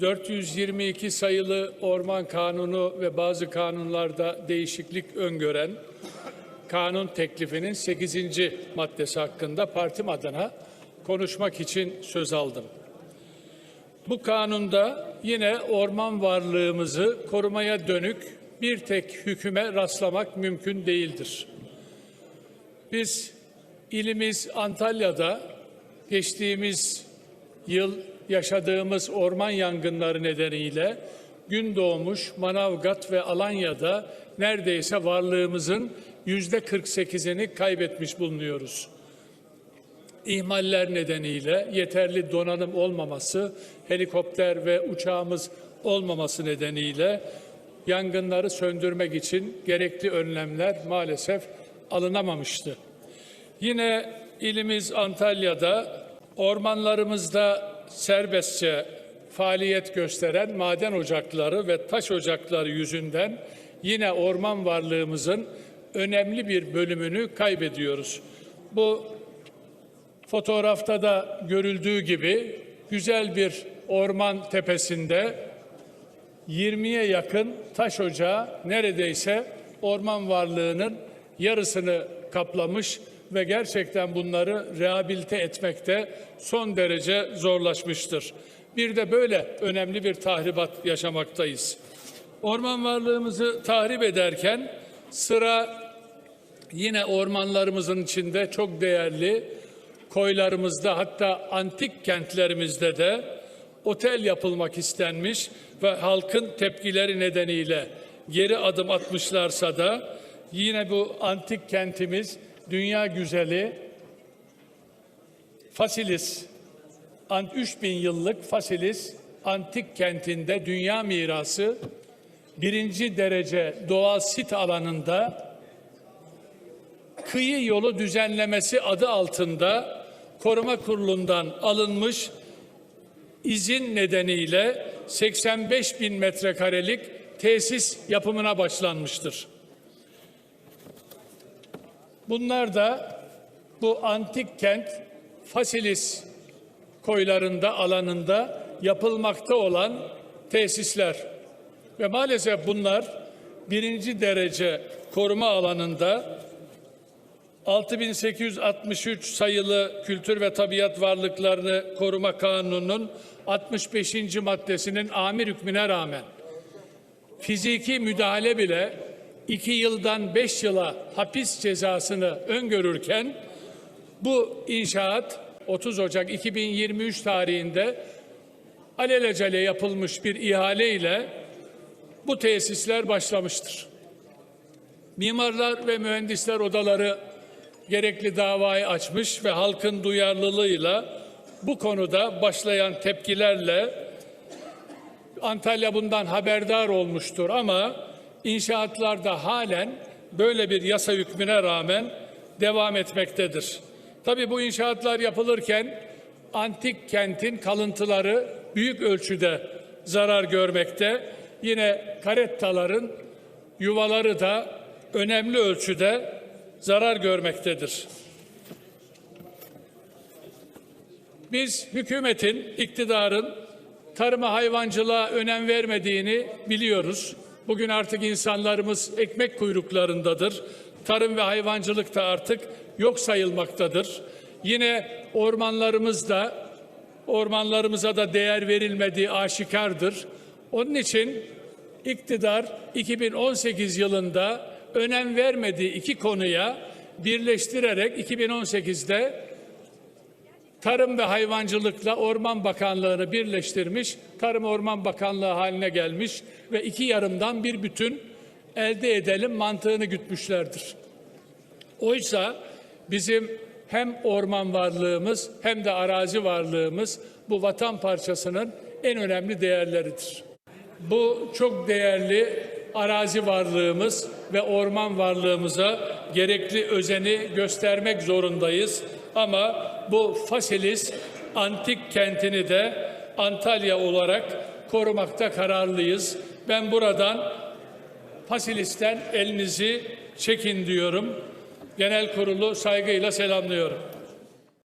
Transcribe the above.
422 sayılı Orman Kanunu ve bazı kanunlarda değişiklik öngören kanun teklifinin 8. maddesi hakkında partim adına konuşmak için söz aldım. Bu kanunda yine orman varlığımızı korumaya dönük bir tek hüküme rastlamak mümkün değildir. Biz ilimiz Antalya'da geçtiğimiz yıl yaşadığımız orman yangınları nedeniyle gün doğmuş Manavgat ve Alanya'da neredeyse varlığımızın yüzde 48'ini kaybetmiş bulunuyoruz. İhmaller nedeniyle yeterli donanım olmaması, helikopter ve uçağımız olmaması nedeniyle yangınları söndürmek için gerekli önlemler maalesef alınamamıştı. Yine ilimiz Antalya'da ormanlarımızda serbestçe faaliyet gösteren maden ocakları ve taş ocakları yüzünden yine orman varlığımızın önemli bir bölümünü kaybediyoruz. Bu fotoğrafta da görüldüğü gibi güzel bir orman tepesinde 20'ye yakın taş ocağı neredeyse orman varlığının yarısını kaplamış ve gerçekten bunları rehabilite etmekte son derece zorlaşmıştır. Bir de böyle önemli bir tahribat yaşamaktayız. Orman varlığımızı tahrip ederken sıra yine ormanlarımızın içinde çok değerli koylarımızda hatta antik kentlerimizde de otel yapılmak istenmiş ve halkın tepkileri nedeniyle geri adım atmışlarsa da yine bu antik kentimiz dünya güzeli Fasilis 3000 yıllık Fasilis antik kentinde dünya mirası birinci derece doğal sit alanında kıyı yolu düzenlemesi adı altında koruma kurulundan alınmış izin nedeniyle 85 bin metrekarelik tesis yapımına başlanmıştır. Bunlar da bu antik kent Fasilis koylarında alanında yapılmakta olan tesisler ve maalesef bunlar birinci derece koruma alanında 6863 sayılı Kültür ve Tabiat Varlıklarını Koruma Kanunu'nun 65. maddesinin amir hükmüne rağmen fiziki müdahale bile 2 yıldan 5 yıla hapis cezasını öngörürken bu inşaat 30 Ocak 2023 tarihinde alelacele yapılmış bir ihale ile bu tesisler başlamıştır. Mimarlar ve mühendisler odaları gerekli davayı açmış ve halkın duyarlılığıyla bu konuda başlayan tepkilerle Antalya bundan haberdar olmuştur ama inşaatlarda halen böyle bir yasa hükmüne rağmen devam etmektedir. Tabii bu inşaatlar yapılırken antik kentin kalıntıları büyük ölçüde zarar görmekte. Yine karettaların yuvaları da önemli ölçüde zarar görmektedir. Biz hükümetin, iktidarın tarıma hayvancılığa önem vermediğini biliyoruz. Bugün artık insanlarımız ekmek kuyruklarındadır. Tarım ve hayvancılık da artık yok sayılmaktadır. Yine ormanlarımızda ormanlarımıza da değer verilmediği aşikardır. Onun için iktidar 2018 yılında önem vermediği iki konuya birleştirerek 2018'de Tarım ve Hayvancılıkla Orman Bakanlığı'nı birleştirmiş, Tarım Orman Bakanlığı haline gelmiş ve iki yarımdan bir bütün elde edelim mantığını gütmüşlerdir. Oysa bizim hem orman varlığımız hem de arazi varlığımız bu vatan parçasının en önemli değerleridir. Bu çok değerli arazi varlığımız ve orman varlığımıza gerekli özeni göstermek zorundayız. Ama bu Fasilis antik kentini de Antalya olarak korumakta kararlıyız. Ben buradan Fasilis'ten elinizi çekin diyorum. Genel kurulu saygıyla selamlıyorum.